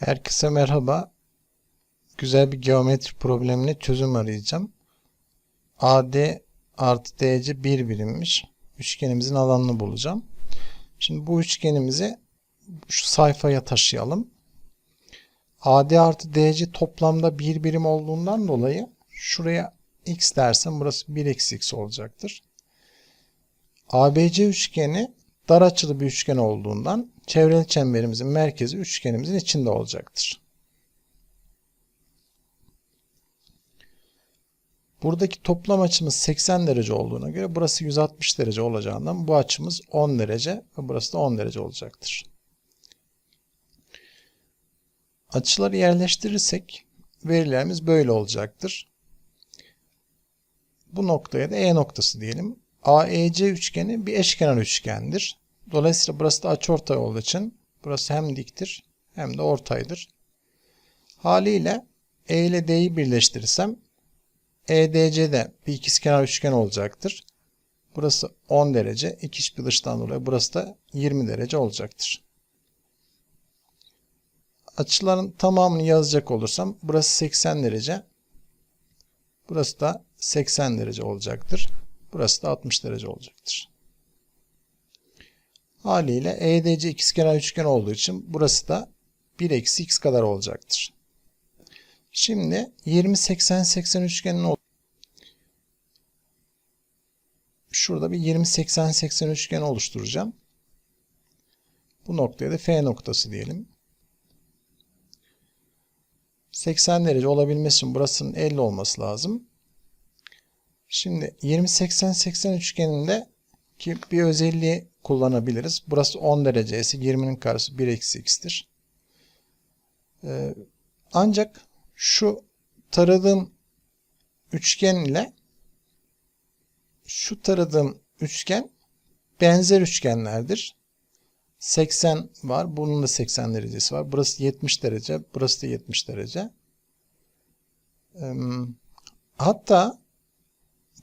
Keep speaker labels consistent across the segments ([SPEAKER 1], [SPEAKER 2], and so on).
[SPEAKER 1] Herkese merhaba. Güzel bir geometri problemine çözüm arayacağım. AD artı DC bir birimmiş. Üçgenimizin alanını bulacağım. Şimdi bu üçgenimizi şu sayfaya taşıyalım. AD artı DC toplamda bir birim olduğundan dolayı şuraya x dersem burası 1 eksi x olacaktır. ABC üçgeni dar açılı bir üçgen olduğundan çevreli çemberimizin merkezi üçgenimizin içinde olacaktır. Buradaki toplam açımız 80 derece olduğuna göre burası 160 derece olacağından bu açımız 10 derece ve burası da 10 derece olacaktır. Açıları yerleştirirsek verilerimiz böyle olacaktır. Bu noktaya da E noktası diyelim. AEC üçgeni bir eşkenar üçgendir. Dolayısıyla burası da açıortay olduğu için burası hem diktir hem de ortaydır. Haliyle E ile D'yi birleştirirsem EDC de bir ikizkenar üçgen olacaktır. Burası 10 derece. ikiş bir dıştan dolayı burası da 20 derece olacaktır. Açıların tamamını yazacak olursam burası 80 derece. Burası da 80 derece olacaktır. Burası da 60 derece olacaktır. Haliyle EDC ikizkenar üçgen olduğu için burası da 1 eksi x kadar olacaktır. Şimdi 20 80 80 üçgenin Şurada bir 20 80 80 üçgen oluşturacağım. Bu noktaya da F noktası diyelim. 80 derece olabilmesi için burasının 50 olması lazım. Şimdi 20 80 80 üçgeninde ki bir özelliği kullanabiliriz. Burası 10 derece ise 20'nin karesi 1 eksi x'tir. Ee, ancak şu taradığım üçgen ile şu taradığım üçgen benzer üçgenlerdir. 80 var. Bunun da 80 derecesi var. Burası 70 derece. Burası da 70 derece. Ee, hatta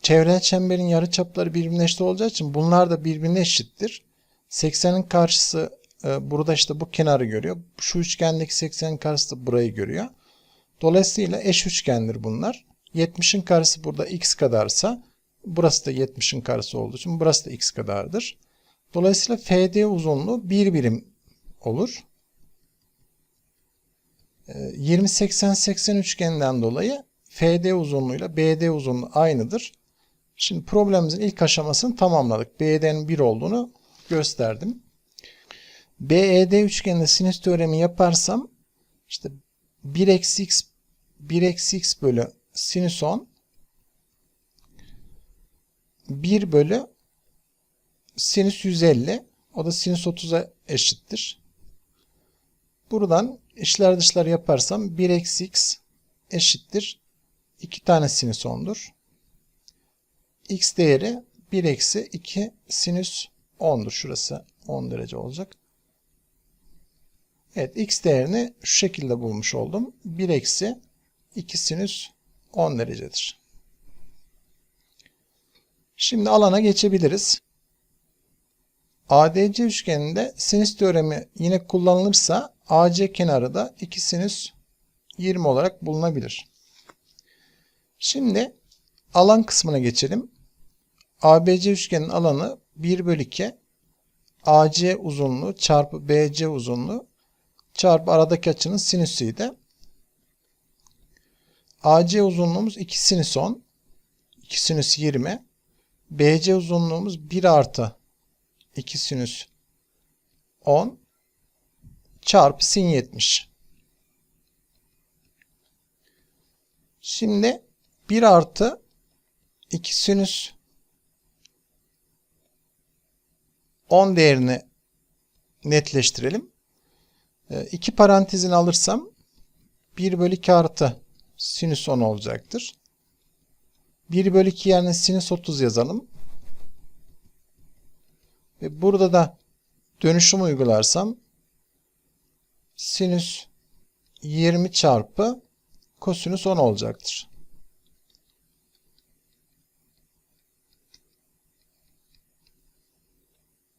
[SPEAKER 1] çevrel çemberin yarıçapları birbirine eşit olacağı için bunlar da birbirine eşittir. 80'in karşısı e, burada işte bu kenarı görüyor. Şu üçgendeki 80'in karşısı da burayı görüyor. Dolayısıyla eş üçgendir bunlar. 70'in karşısı burada x kadarsa burası da 70'in karşısı olduğu için burası da x kadardır. Dolayısıyla FD uzunluğu 1 birim olur. 20 80 80 üçgeninden dolayı FD uzunluğuyla BD uzunluğu aynıdır. Şimdi problemimizin ilk aşamasını tamamladık. BD'nin 1 olduğunu gösterdim. BED üçgeninde sinüs teoremi yaparsam işte 1 eksi x 1 eksi x bölü sinüs 10 1 bölü sinüs 150 o da sinüs 30'a eşittir. Buradan içler dışlar yaparsam 1 eksi x eşittir. 2 tane sinüs 10'dur. x değeri 1 eksi 2 sinüs 10'dur. Şurası 10 derece olacak. Evet x değerini şu şekilde bulmuş oldum. 1 eksi 2 sinüs 10 derecedir. Şimdi alana geçebiliriz. ADC üçgeninde sinüs teoremi yine kullanılırsa AC kenarı da 2 sinüs 20 olarak bulunabilir. Şimdi alan kısmına geçelim. ABC üçgenin alanı 1 bölü 2 AC uzunluğu çarpı BC uzunluğu çarpı aradaki açının sinüsüydü. AC uzunluğumuz 2 sinüs 10 2 sinüs 20 BC uzunluğumuz 1 artı 2 sinüs 10 çarpı sin 70. Şimdi 1 artı 2 sinüs 10 değerini netleştirelim. 2 parantezini alırsam 1 bölü 2 artı sinüs 10 olacaktır. 1 bölü 2 yerine sinüs 30 yazalım. Ve burada da dönüşüm uygularsam sinüs 20 çarpı kosinüs 10 olacaktır.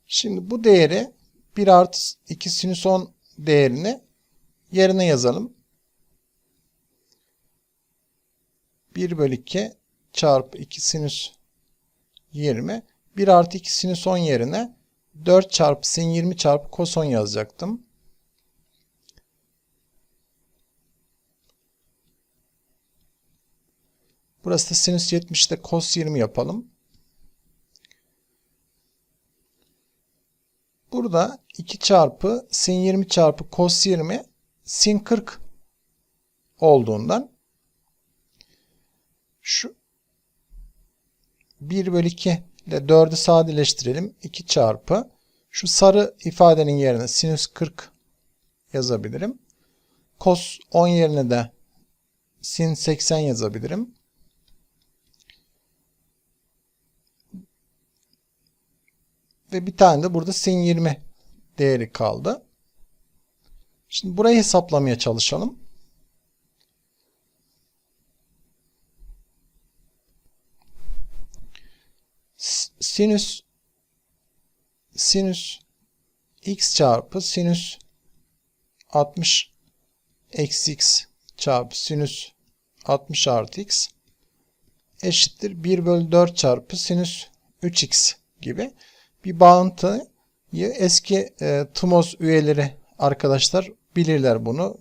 [SPEAKER 1] Şimdi bu değeri 1 artı 2 sinüs 10 değerini yerine yazalım. 1 bölü 2 çarpı 2 sinüs 20. 1 artı 2 sinüs 10 yerine 4 çarpı sin 20 çarpı kos 10 yazacaktım. Burası da sinüs 70'te kos 20 yapalım. Burada 2 çarpı sin 20 çarpı kos 20 sin 40 olduğundan şu 1 bölü 2 ile 4'ü sadeleştirelim. 2 çarpı şu sarı ifadenin yerine sinüs 40 yazabilirim. Kos 10 yerine de sin 80 yazabilirim. Ve bir tane de burada sin 20 değeri kaldı. Şimdi burayı hesaplamaya çalışalım. Sinüs sinüs x çarpı sinüs 60 eksi x çarpı sinüs 60 artı x eşittir 1 bölü 4 çarpı sinüs 3x gibi bir bağıntıyı eski e, TMOS üyeleri arkadaşlar bilirler bunu.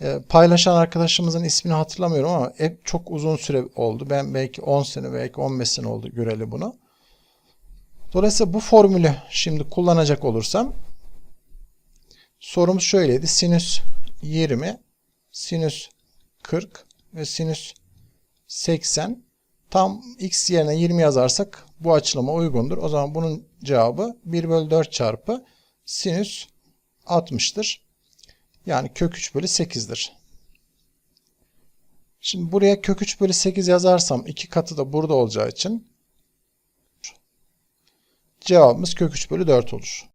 [SPEAKER 1] E, paylaşan arkadaşımızın ismini hatırlamıyorum ama hep çok uzun süre oldu. Ben belki 10 sene belki 15 sene oldu göreli bunu. Dolayısıyla bu formülü şimdi kullanacak olursam sorumuz şöyleydi. Sinüs 20, sinüs 40 ve sinüs 80 tam x yerine 20 yazarsak bu açılıma uygundur. O zaman bunun cevabı 1 bölü 4 çarpı sinüs 60'tır. Yani kök 3 bölü 8'dir. Şimdi buraya kök 3 bölü 8 yazarsam iki katı da burada olacağı için cevabımız kök 3 bölü 4 olur.